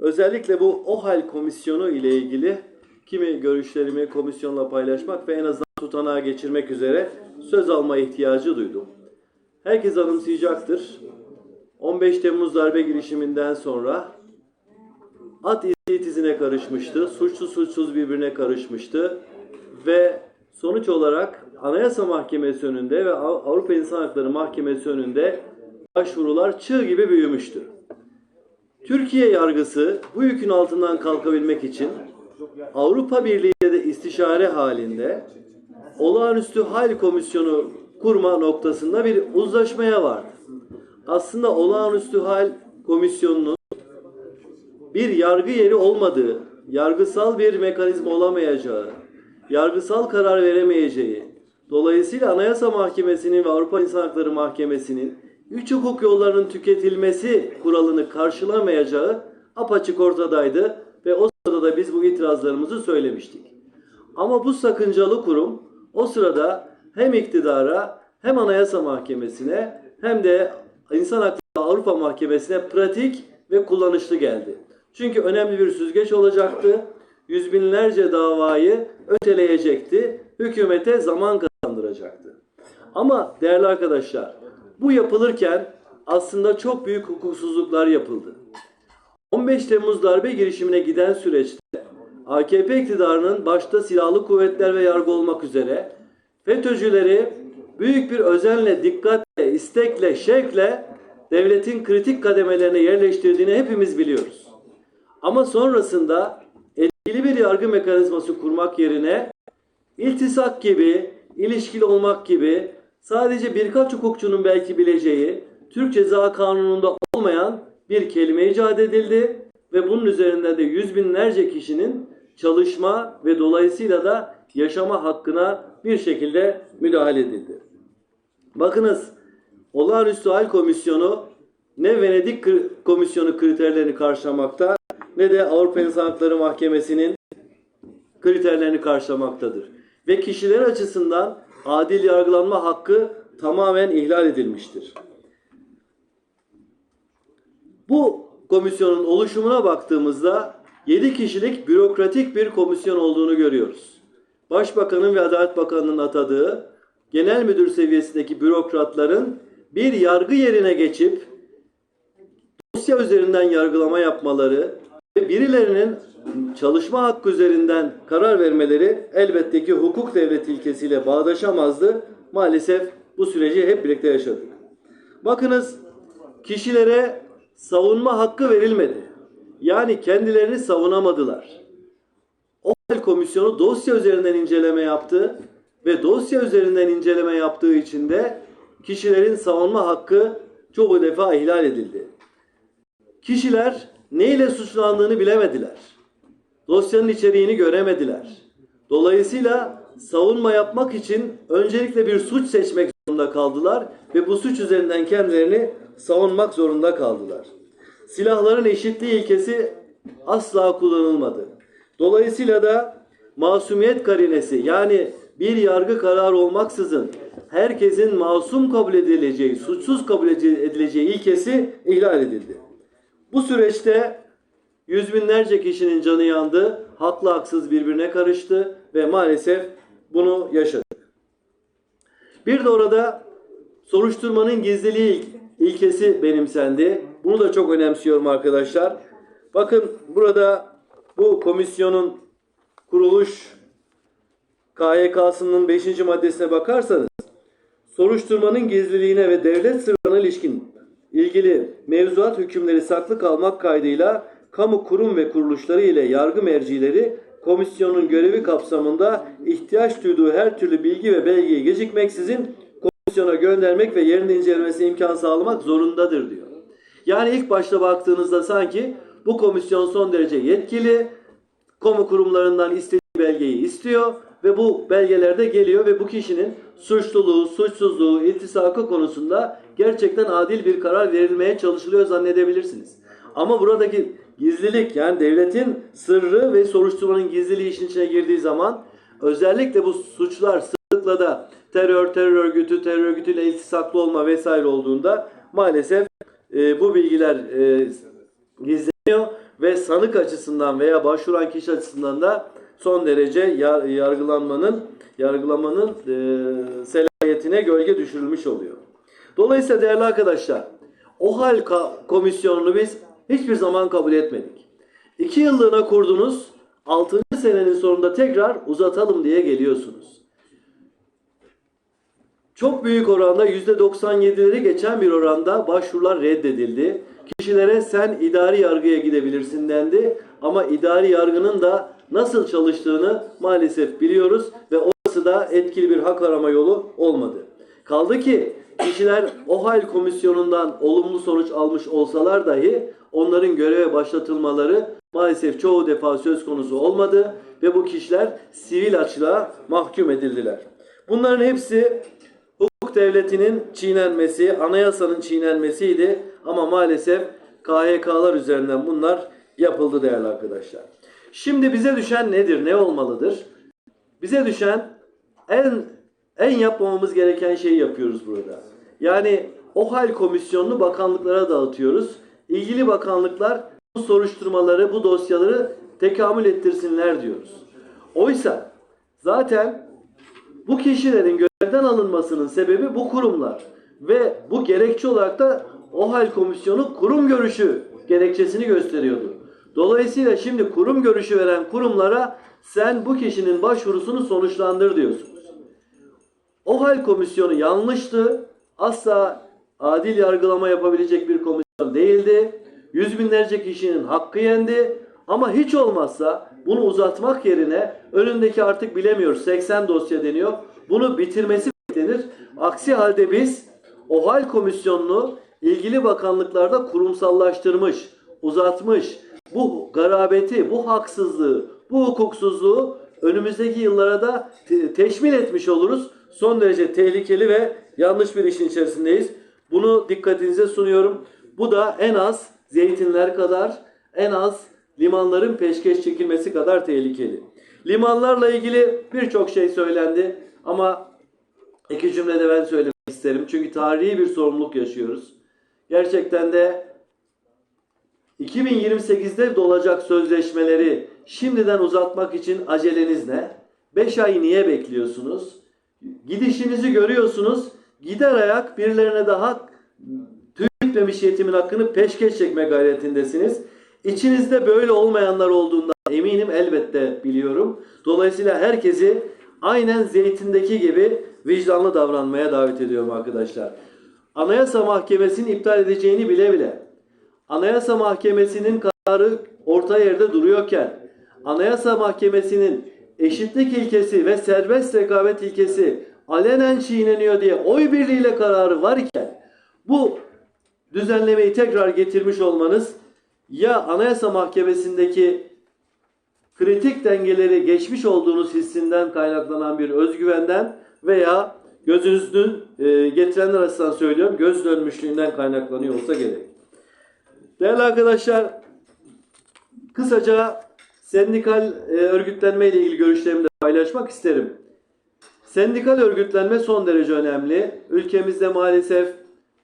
Özellikle bu OHAL komisyonu ile ilgili kimi görüşlerimi komisyonla paylaşmak ve en azından tutanağa geçirmek üzere söz alma ihtiyacı duydum. Herkes anımsayacaktır. 15 Temmuz darbe girişiminden sonra at izi izine karışmıştı. Suçlu suçsuz birbirine karışmıştı. Ve sonuç olarak Anayasa Mahkemesi önünde ve Av- Avrupa İnsan Hakları Mahkemesi önünde başvurular çığ gibi büyümüştü. Türkiye yargısı bu yükün altından kalkabilmek için Avrupa Birliği ile de istişare halinde olağanüstü hal komisyonu kurma noktasında bir uzlaşmaya vardı. Aslında olağanüstü hal komisyonunun bir yargı yeri olmadığı, yargısal bir mekanizma olamayacağı, yargısal karar veremeyeceği, dolayısıyla Anayasa Mahkemesi'nin ve Avrupa İnsan Hakları Mahkemesi'nin üç hukuk yollarının tüketilmesi kuralını karşılamayacağı apaçık ortadaydı ve o sırada da biz bu itirazlarımızı söylemiştik. Ama bu sakıncalı kurum o sırada hem iktidara hem Anayasa Mahkemesi'ne hem de İnsan Hakları Avrupa Mahkemesi'ne pratik ve kullanışlı geldi. Çünkü önemli bir süzgeç olacaktı. Yüz binlerce davayı öteleyecekti. Hükümete zaman kazandıracaktı. Ama değerli arkadaşlar bu yapılırken aslında çok büyük hukuksuzluklar yapıldı. 15 Temmuz darbe girişimine giden süreçte AKP iktidarının başta silahlı kuvvetler ve yargı olmak üzere FETÖ'cüleri büyük bir özenle, dikkatle, istekle, şevkle devletin kritik kademelerine yerleştirdiğini hepimiz biliyoruz. Ama sonrasında etkili bir yargı mekanizması kurmak yerine iltisak gibi, ilişkili olmak gibi sadece birkaç hukukçunun belki bileceği Türk Ceza Kanunu'nda olmayan bir kelime icat edildi ve bunun üzerinden de yüz binlerce kişinin çalışma ve dolayısıyla da yaşama hakkına bir şekilde müdahale edildi. Bakınız olağanüstü hal komisyonu ne Venedik komisyonu kriterlerini karşılamakta ne de Avrupa İnsan Hakları Mahkemesi'nin kriterlerini karşılamaktadır. Ve kişiler açısından adil yargılanma hakkı tamamen ihlal edilmiştir. Bu komisyonun oluşumuna baktığımızda 7 kişilik bürokratik bir komisyon olduğunu görüyoruz. Başbakanın ve Adalet Bakanı'nın atadığı genel müdür seviyesindeki bürokratların bir yargı yerine geçip dosya üzerinden yargılama yapmaları ve birilerinin çalışma hakkı üzerinden karar vermeleri elbette ki hukuk devleti ilkesiyle bağdaşamazdı. Maalesef bu süreci hep birlikte yaşadık. Bakınız kişilere savunma hakkı verilmedi. Yani kendilerini savunamadılar. O hal komisyonu dosya üzerinden inceleme yaptı ve dosya üzerinden inceleme yaptığı için de kişilerin savunma hakkı çoğu defa ihlal edildi. Kişiler neyle suçlandığını bilemediler. Dosyanın içeriğini göremediler. Dolayısıyla savunma yapmak için öncelikle bir suç seçmek zorunda kaldılar ve bu suç üzerinden kendilerini savunmak zorunda kaldılar. Silahların eşitliği ilkesi asla kullanılmadı. Dolayısıyla da masumiyet karinesi yani bir yargı kararı olmaksızın herkesin masum kabul edileceği, suçsuz kabul edileceği ilkesi ihlal edildi. Bu süreçte yüz binlerce kişinin canı yandı, haklı haksız birbirine karıştı ve maalesef bunu yaşadık. Bir de orada soruşturmanın gizliliği il- ilkesi benimsendi. Bunu da çok önemsiyorum arkadaşlar. Bakın burada bu komisyonun kuruluş KYK'sının 5. maddesine bakarsanız soruşturmanın gizliliğine ve devlet sırrına ilişkin ilgili mevzuat hükümleri saklı kalmak kaydıyla kamu kurum ve kuruluşları ile yargı mercileri komisyonun görevi kapsamında ihtiyaç duyduğu her türlü bilgi ve belgeyi gecikmeksizin komisyona göndermek ve yerinde incelemesi imkan sağlamak zorundadır diyor. Yani ilk başta baktığınızda sanki bu komisyon son derece yetkili, kamu kurumlarından istediği belgeyi istiyor ve bu belgelerde geliyor ve bu kişinin suçluluğu, suçsuzluğu, iltisakı konusunda gerçekten adil bir karar verilmeye çalışılıyor zannedebilirsiniz. Ama buradaki gizlilik yani devletin sırrı ve soruşturmanın gizliliği işin içine girdiği zaman özellikle bu suçlar sıklıkla da terör, terör örgütü, terör örgütüyle iltisaklı olma vesaire olduğunda maalesef e, bu bilgiler e, gizleniyor ve sanık açısından veya başvuran kişi açısından da son derece yar- yargılanmanın yargılamanın e, selahiyetine gölge düşürülmüş oluyor. Dolayısıyla değerli arkadaşlar, OHAL komisyonunu biz hiçbir zaman kabul etmedik. İki yıllığına kurdunuz, 6. senenin sonunda tekrar uzatalım diye geliyorsunuz. Çok büyük oranda %97'leri geçen bir oranda başvurular reddedildi. Kişilere sen idari yargıya gidebilirsin dendi ama idari yargının da nasıl çalıştığını maalesef biliyoruz ve orası da etkili bir hak arama yolu olmadı. Kaldı ki kişiler OHAL komisyonundan olumlu sonuç almış olsalar dahi onların göreve başlatılmaları maalesef çoğu defa söz konusu olmadı ve bu kişiler sivil açlığa mahkum edildiler. Bunların hepsi hukuk devletinin çiğnenmesi, anayasanın çiğnenmesiydi ama maalesef KHK'lar üzerinden bunlar yapıldı değerli arkadaşlar. Şimdi bize düşen nedir, ne olmalıdır? Bize düşen en en yapmamamız gereken şeyi yapıyoruz burada. Yani o hal komisyonunu bakanlıklara dağıtıyoruz. İlgili bakanlıklar bu soruşturmaları, bu dosyaları tekamül ettirsinler diyoruz. Oysa zaten bu kişilerin görevden alınmasının sebebi bu kurumlar. Ve bu gerekçe olarak da OHAL komisyonu kurum görüşü gerekçesini gösteriyordu. Dolayısıyla şimdi kurum görüşü veren kurumlara sen bu kişinin başvurusunu sonuçlandır diyorsunuz. OHAL komisyonu yanlıştı. Asla adil yargılama yapabilecek bir komisyon değildi. Yüz binlerce kişinin hakkı yendi. Ama hiç olmazsa bunu uzatmak yerine önündeki artık bilemiyoruz 80 dosya deniyor. Bunu bitirmesi beklenir. Aksi halde biz OHAL komisyonunu ilgili bakanlıklarda kurumsallaştırmış, uzatmış, bu garabeti, bu haksızlığı, bu hukuksuzluğu önümüzdeki yıllara da te- teşmil etmiş oluruz. Son derece tehlikeli ve yanlış bir işin içerisindeyiz. Bunu dikkatinize sunuyorum. Bu da en az zeytinler kadar, en az limanların peşkeş çekilmesi kadar tehlikeli. Limanlarla ilgili birçok şey söylendi ama iki cümlede ben söylemek isterim. Çünkü tarihi bir sorumluluk yaşıyoruz. Gerçekten de 2028'de dolacak sözleşmeleri şimdiden uzatmak için aceleniz ne? 5 ay niye bekliyorsunuz? Gidişinizi görüyorsunuz. Gider ayak birilerine daha tüy bitmemiş yetimin hakkını peşkeş çekme gayretindesiniz. İçinizde böyle olmayanlar olduğundan eminim elbette biliyorum. Dolayısıyla herkesi aynen zeytindeki gibi vicdanlı davranmaya davet ediyorum arkadaşlar. Anayasa Mahkemesi'nin iptal edeceğini bile bile Anayasa Mahkemesi'nin kararı orta yerde duruyorken, Anayasa Mahkemesi'nin eşitlik ilkesi ve serbest rekabet ilkesi alenen çiğneniyor diye oy birliğiyle kararı var iken bu düzenlemeyi tekrar getirmiş olmanız ya Anayasa Mahkemesi'ndeki kritik dengeleri geçmiş olduğunuz hissinden kaynaklanan bir özgüvenden veya gözünüzün e, getirenler açısından söylüyorum göz dönmüşlüğünden kaynaklanıyor olsa gerek. Değerli arkadaşlar, kısaca sendikal e, örgütlenme ile ilgili görüşlerimi de paylaşmak isterim. Sendikal örgütlenme son derece önemli. Ülkemizde maalesef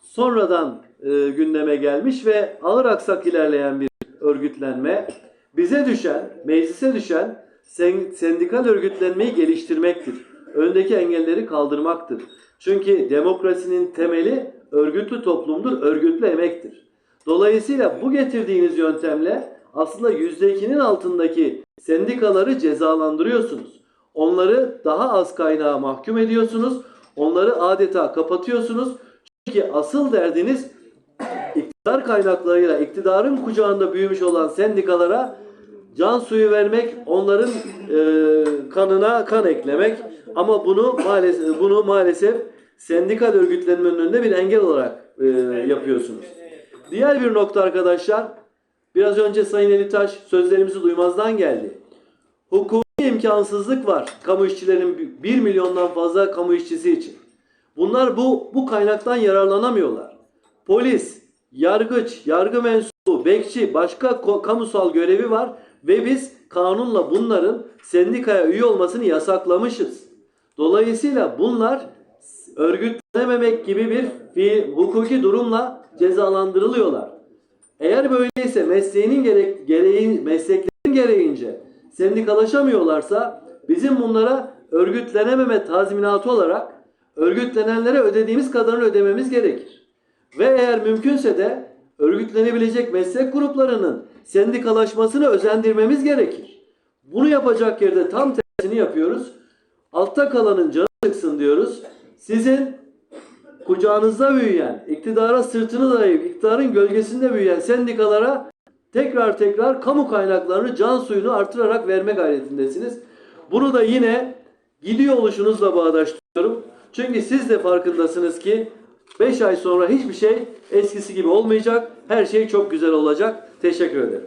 sonradan e, gündeme gelmiş ve ağır aksak ilerleyen bir örgütlenme. Bize düşen, meclise düşen sen- sendikal örgütlenmeyi geliştirmektir. Öndeki engelleri kaldırmaktır. Çünkü demokrasinin temeli örgütlü toplumdur, örgütlü emektir. Dolayısıyla bu getirdiğiniz yöntemle aslında %2'nin altındaki sendikaları cezalandırıyorsunuz. Onları daha az kaynağa mahkum ediyorsunuz. Onları adeta kapatıyorsunuz. Çünkü asıl derdiniz iktidar kaynaklarıyla iktidarın kucağında büyümüş olan sendikalara can suyu vermek, onların e, kanına kan eklemek ama bunu maalesef bunu maalesef sendikal örgütlenmenin önünde bir engel olarak e, yapıyorsunuz. Diğer bir nokta arkadaşlar, biraz önce Sayın Elitaş sözlerimizi duymazdan geldi. Hukuki imkansızlık var kamu işçilerin 1 milyondan fazla kamu işçisi için. Bunlar bu bu kaynaktan yararlanamıyorlar. Polis, yargıç, yargı mensubu, bekçi, başka kamusal görevi var ve biz kanunla bunların sendikaya üye olmasını yasaklamışız. Dolayısıyla bunlar örgütlenememek gibi bir fiil, hukuki durumla cezalandırılıyorlar. Eğer böyleyse mesleğinin gerek, gereği, mesleklerin gereğince sendikalaşamıyorlarsa bizim bunlara örgütlenememe tazminatı olarak örgütlenenlere ödediğimiz kadarını ödememiz gerekir. Ve eğer mümkünse de örgütlenebilecek meslek gruplarının sendikalaşmasını özendirmemiz gerekir. Bunu yapacak yerde tam tersini yapıyoruz. Altta kalanın canı çıksın diyoruz. Sizin kucağınızda büyüyen, iktidara sırtını dayayıp iktidarın gölgesinde büyüyen sendikalara tekrar tekrar kamu kaynaklarını can suyunu artırarak verme gayretindesiniz. Bunu da yine gidiyor oluşunuzla bağdaştırıyorum. Çünkü siz de farkındasınız ki 5 ay sonra hiçbir şey eskisi gibi olmayacak. Her şey çok güzel olacak. Teşekkür ederim.